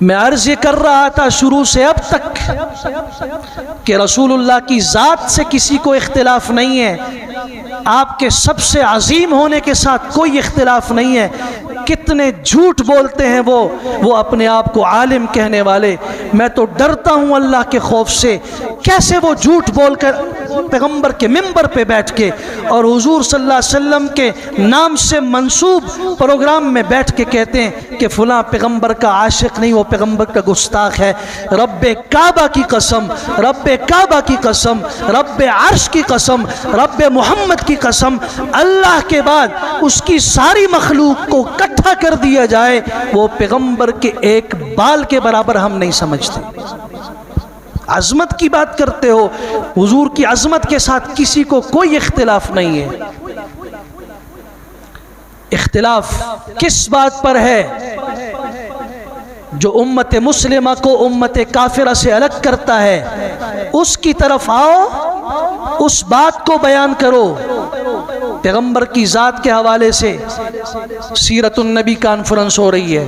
میں عرض یہ کر رہا تھا شروع سے اب تک کہ رسول اللہ کی ذات سے کسی کو اختلاف نہیں ہے۔ آپ کے سب سے عظیم ہونے کے ساتھ کوئی اختلاف نہیں ہے۔ کتنے جھوٹ بولتے ہیں وہ وہ اپنے آپ کو عالم کہنے والے۔ میں تو ڈرتا ہوں اللہ کے خوف سے کیسے وہ جھوٹ بول کر پیغمبر کے ممبر پہ بیٹھ کے اور حضور صلی اللہ علیہ وسلم کے نام سے منسوب پروگرام میں بیٹھ کے کہتے ہیں کہ فلاں پیغمبر کا عاشق نہیں، وہ پیغمبر کا گستاخ ہے۔ رب کعبہ کی قسم، رب کعبہ کی قسم، رب عرش کی قسم، رب محمد کی قسم۔ اللہ کے بعد اس کی ساری مخلوق کو کٹھا کر دیا جائے، وہ پیغمبر کے ایک بال کے برابر ہم نہیں سمجھتے۔ عظمت کی بات کرتے ہو، حضور کی عظمت کے ساتھ کسی کو کوئی اختلاف نہیں ہے۔ اختلاف کس بات پر ہے؟ جو امت مسلمہ کو امت کافرہ سے الگ کرتا ہے، اس کی طرف آؤ، اس بات کو بیان کرو۔ پیغمبر کی ذات کے حوالے سے سیرت النبی کانفرنس ہو رہی ہے۔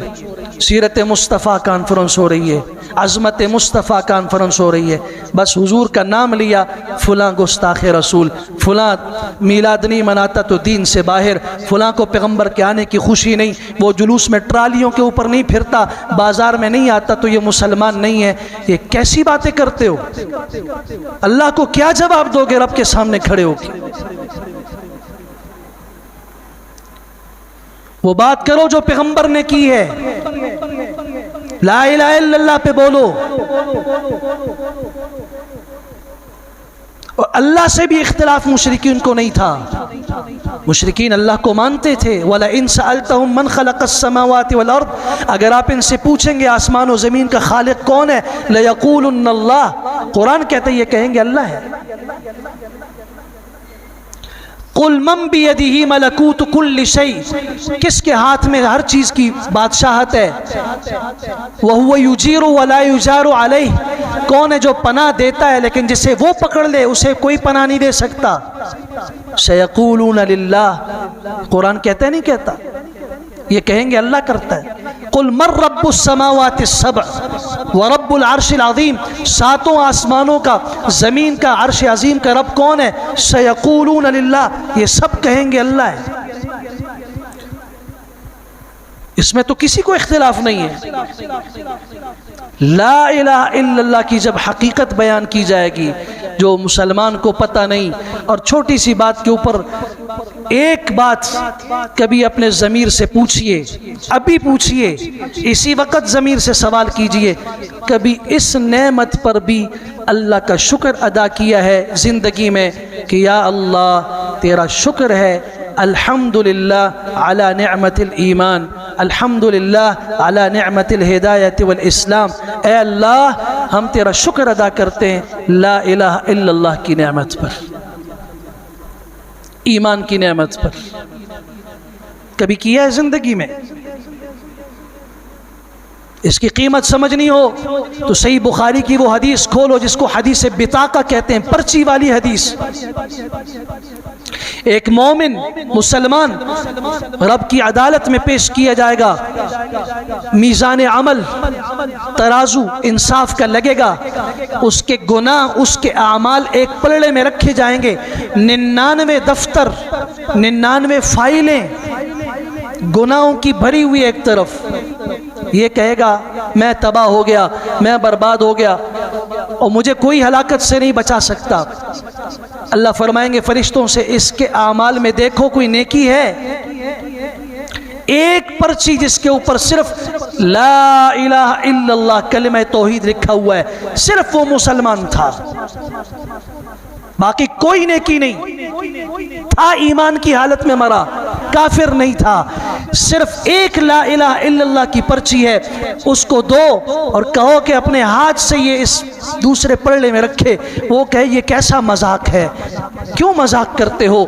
سیرت مصطفیٰ کانفرنس ہو رہی ہے، عظمت مصطفیٰ کانفرنس ہو رہی ہے۔ بس حضور کا نام لیا، فلاں گستاخ رسول، فلاں میلاد نہیں مناتا تو دین سے باہر، فلاں کو پیغمبر کے آنے کی خوشی نہیں، وہ جلوس میں ٹرالیوں کے اوپر نہیں پھرتا، بازار میں نہیں آتا تو یہ مسلمان نہیں ہے۔ یہ کیسی باتیں کرتے ہو؟ اللہ کو کیا جواب دو گے رب کے سامنے کھڑے ہو کے؟ وہ بات کرو جو پیغمبر نے کی ہے۔ لا الہ الا اللہ پہ بولو۔ اور اللہ سے بھی اختلاف مشرقین کو نہیں تھا۔ مشرقین اللہ کو مانتے تھے۔ وَلَئِن سَأَلْتَهُم مَنْ خَلَقَ السَّمَاوَاتِ وَالْأَرْضِ، اگر آپ ان سے پوچھیں گے آسمان و زمین کا خالق کون ہے، لَيَقُولُنَّ اللَّهِ۔ قرآن کہتے ہیں، یہ کہیں گے اللہ ہے۔ قل من بیدہ ملکوت کل شیء، کس کے ہاتھ میں ہر چیز کی بادشاہت ہے؟ وَهُوَ يُجِيرُ وَلَا يُجَارُ عَلَيْهِ کون ہے جو پناہ دیتا ہے لیکن جسے وہ پکڑ لے، اسے کوئی پناہ نہیں دے سکتا؟ سَيَقُولُونَ لِلَّهِ قرآن کہتا ہے نہیں کہتا؟ یہ کہیں گے اللہ کرتا ہے۔ قل مر رب السماوات السبع ورب العرش العظیم، ساتوں آسمانوں کا، زمین کا، عرش عظیم کا رب کون ہے؟ سیقولون للہ، یہ سب کہیں گے اللہ ہے۔ اس میں تو کسی کو اختلاف نہیں ہے۔ لا الہ الا اللہ کی جب حقیقت بیان کی جائے گی، جو مسلمان کو پتہ نہیں، اور چھوٹی سی بات کے اوپر ایک بات کبھی اپنے ضمیر سے پوچھئے، ابھی پوچھئے، اسی وقت ضمیر سے سوال کیجیے، کبھی اس نعمت پر بھی اللہ کا شکر ادا کیا ہے زندگی میں کہ یا اللہ تیرا شکر ہے، الحمدللہ علی نعمت الایمان، الحمدللہ علی نعمت الہدایت والاسلام۔ اے اللہ، ہم تیرا شکر ادا کرتے ہیں، لا الہ الا اللہ کی نعمت پر۔ ایمان کی نعمت پر۔ کبھی کیا ہے زندگی میں؟ اس کی قیمت سمجھنی ہو۔ تو صحیح بخاری کی وہ حدیث کھولو جس کو حدیث بتاقہ کہتے ہیں، پرچی والی حدیث۔ ایک مومن، مسلمان، رب کی عدالت میں پیش کیا جائے گا۔ میزان عمل ترازو انصاف کا لگے گا، اس کے گناہ، اس کے اعمال ایک پلڑے میں رکھے جائیں گے۔ ننانوے دفتر، ننانوے فائلیں گناہوں کی بھری ہوئی ایک طرف۔ یہ کہے گا، میں تباہ ہو گیا، میں برباد ہو گیا اور مجھے کوئی ہلاکت سے نہیں بچا سکتا۔ اللہ فرمائیں گے، فرشتوں سے اس کے اعمال میں دیکھو، کوئی نیکی ہے؟ ایک پرچی جس کے اوپر صرف لا الہ الا اللہ، کلمہ توحید لکھا ہوا ہے۔ صرف وہ مسلمان تھا۔ باقی کوئی نیکی نہیں۔ تھا، ایمان کی حالت میں مرا۔ کافر نہیں تھا۔ صرف ایک لا الہ الا اللہ کی پرچی ہے۔ اس کو دو اور کہو کہ اپنے ہاتھ سے یہ اس دوسرے پڑھنے میں رکھے۔ وہ کہے، یہ کیسا مذاق ہے؟ کیوں مذاق کرتے ہو؟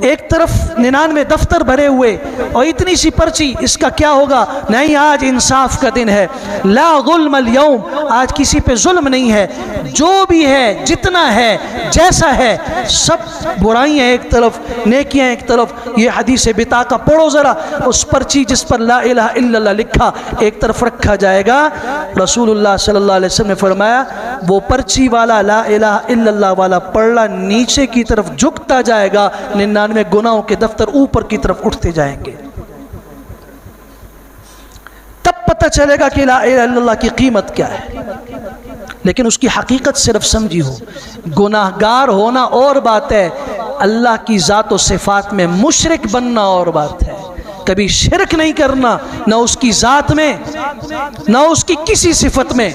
ایک طرف ننانوے دفتر بھرے ہوئے اور اتنی سی پرچی، اس کا کیا ہوگا؟ نہیں، آج انصاف کا دن ہے۔ لا غلم اليوم، آج کسی پہ ظلم نہیں ہے۔ جو بھی ہے، جتنا ہے، جیسا ہے، سب برائیاں ایک طرف، نیکیاں ایک طرف۔ یہ حدیث بتا کا پڑھو ذرا۔ اس پرچی جس پر لا الہ الا اللہ لکھا، ایک طرف رکھا جائے گا۔ رسول اللہ صلی اللہ علیہ وسلم نے فرمایا وہ پرچی والا لا الہ الا اللہ والا پڑھلا نیچے کی طرف جھکتا جائے گا، ننانوے گناہوں کے دفتر اوپر کی طرف اٹھتے جائیں گے۔ تب پتہ چلے گا کہ لا الہ الا اللہ کی قیمت کیا ہے۔ لیکن اس کی حقیقت صرف سمجھی ہو۔ گناہ گار ہونا اور بات ہے، اللہ کی ذات و صفات میں مشرک بننا اور بات ہے۔ کبھی شرک نہیں کرنا، نہ اس کی ذات میں، نہ اس کی کسی صفت میں۔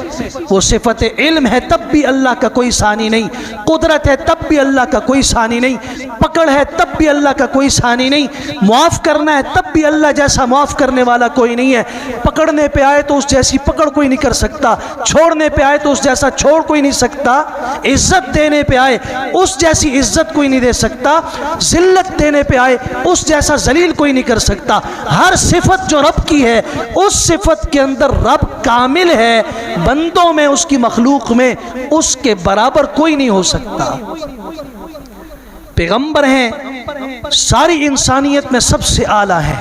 وہ صفت علم ہے، تب بھی اللہ کا کوئی ثانی نہیں۔ قدرت ہے، تب بھی اللہ کا کوئی ثانی نہیں۔ پکڑ ہے، تب بھی اللہ کا کوئی ثانی نہیں۔ معاف کرنا ہے، تب بھی اللہ جیسا معاف کرنے والا کوئی نہیں ہے۔ پکڑنے پہ آئے تو اس جیسی پکڑ کوئی نہیں کر سکتا۔ چھوڑنے پہ آئے تو اس جیسا چھوڑ کوئی نہیں سکتا۔ عزت دینے پہ آئے، اس جیسی عزت کوئی نہیں دے سکتا۔ ذلت دینے پہ آئے، اس جیسا ذلیل کوئی نہیں کر سکتا۔ ہر صفت جو رب کی ہے، اس صفت کے اندر رب کامل ہے۔ بندوں میں، اس کی مخلوق میں، اس کے برابر کوئی نہیں ہو سکتا۔ پیغمبر ہیں، ساری انسانیت میں سب سے اعلیٰ ہے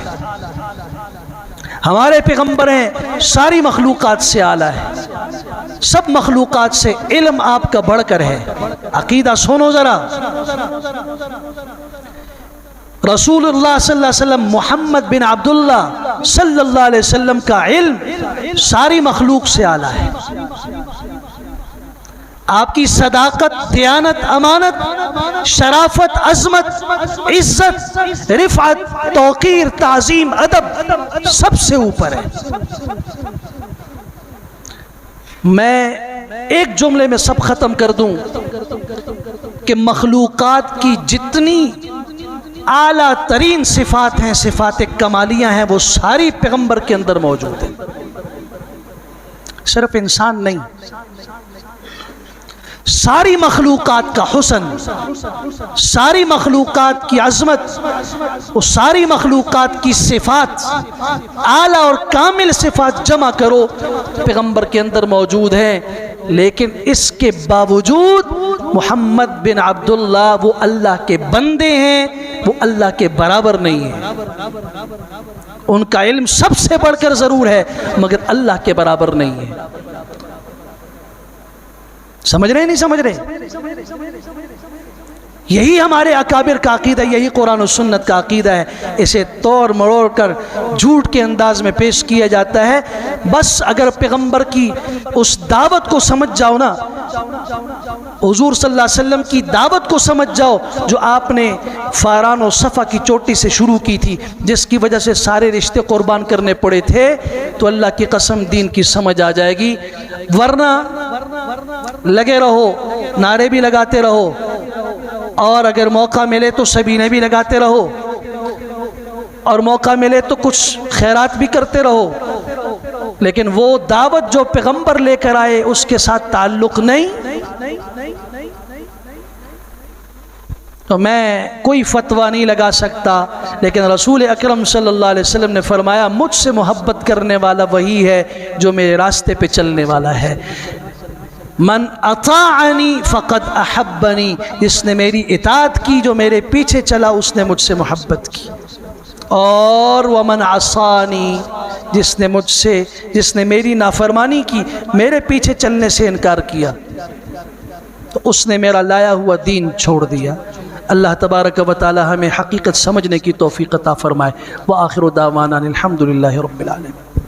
ہمارے پیغمبر ہیں، ساری مخلوقات سے اعلیٰ ہے سب مخلوقات سے علم آپ کا بڑھ کر ہے۔ عقیدہ سنو ذرا۔ رسول اللہ صلی اللہ علیہ وسلم محمد بن عبداللہ صلی اللہ علیہ وسلم کا علم ساری مخلوق سے اعلیٰ ہے۔ آپ کی صداقت، دیانت، امانت، شرافت، عظمت، عزت، رفعت، توقیر، تعظیم، ادب سب سے اوپر ہے۔ میں ایک جملے میں سب ختم کر دوں کہ مخلوقات کی جتنی اعلیٰ ترین صفات ہیں، صفات کمالیاں ہیں، وہ ساری پیغمبر کے اندر موجود ہیں۔ صرف انسان نہیں ساری مخلوقات کا حسن، ساری مخلوقات کی عظمت وہ ساری مخلوقات کی صفات، اعلیٰ اور کامل صفات جمع کرو، پیغمبر کے اندر موجود ہیں، لیکن اس کے باوجود محمد بن عبداللہ وہ اللہ کے بندے ہیں، وہ اللہ کے برابر نہیں ہیں۔ ان کا علم سب سے بڑھ کر ضرور ہے، مگر اللہ کے برابر نہیں ہے۔ سمجھ رہے نہیں سمجھ رہے؟ یہی ہمارے اکابر کا عقیدہ یہی قرآن و سنت کا عقیدہ ہے۔ اسے توڑ مروڑ کر جھوٹ کے انداز میں پیش کیا جاتا ہے۔ بس اگر پیغمبر کی اس دعوت کو سمجھ جاؤ نا، حضور صلی اللہ علیہ وسلم کی دعوت کو سمجھ جاؤ، جو آپ نے فاران و صفا کی چوٹی سے شروع کی تھی، جس کی وجہ سے سارے رشتے قربان کرنے پڑے تھے، تو اللہ کی قسم دین کی سمجھ آ جائے گی۔ ورنہ لگے رہو، نعرے بھی لگاتے رہو۔ اور اگر موقع ملے تو سبینے بھی لگاتے رہو۔ اور موقع ملے تو کچھ خیرات بھی کرتے رہو۔ لیکن وہ دعوت جو پیغمبر لے کر آئے، اس کے ساتھ تعلق نہیں۔ تو میں کوئی فتویٰ نہیں لگا سکتا، لیکن رسول اکرم صلی اللہ علیہ وسلم نے فرمایا، مجھ سے محبت کرنے والا وہی ہے جو میرے راستے پہ چلنے والا ہے۔ من اطاعنی فقد احبنی، جس نے میری اطاعت کی، جو میرے پیچھے چلا، اس نے مجھ سے محبت کی۔ اور ومن عصانی، جس نے مجھ سے، جس نے میری نافرمانی کی، میرے پیچھے چلنے سے انکار کیا۔ تو اس نے میرا لایا ہوا دین چھوڑ دیا۔ اللہ تبارک و تعالی ہمیں حقیقت سمجھنے کی توفیق عطا فرمائے۔ وآخر دعوانا الحمدللہ رب العالمين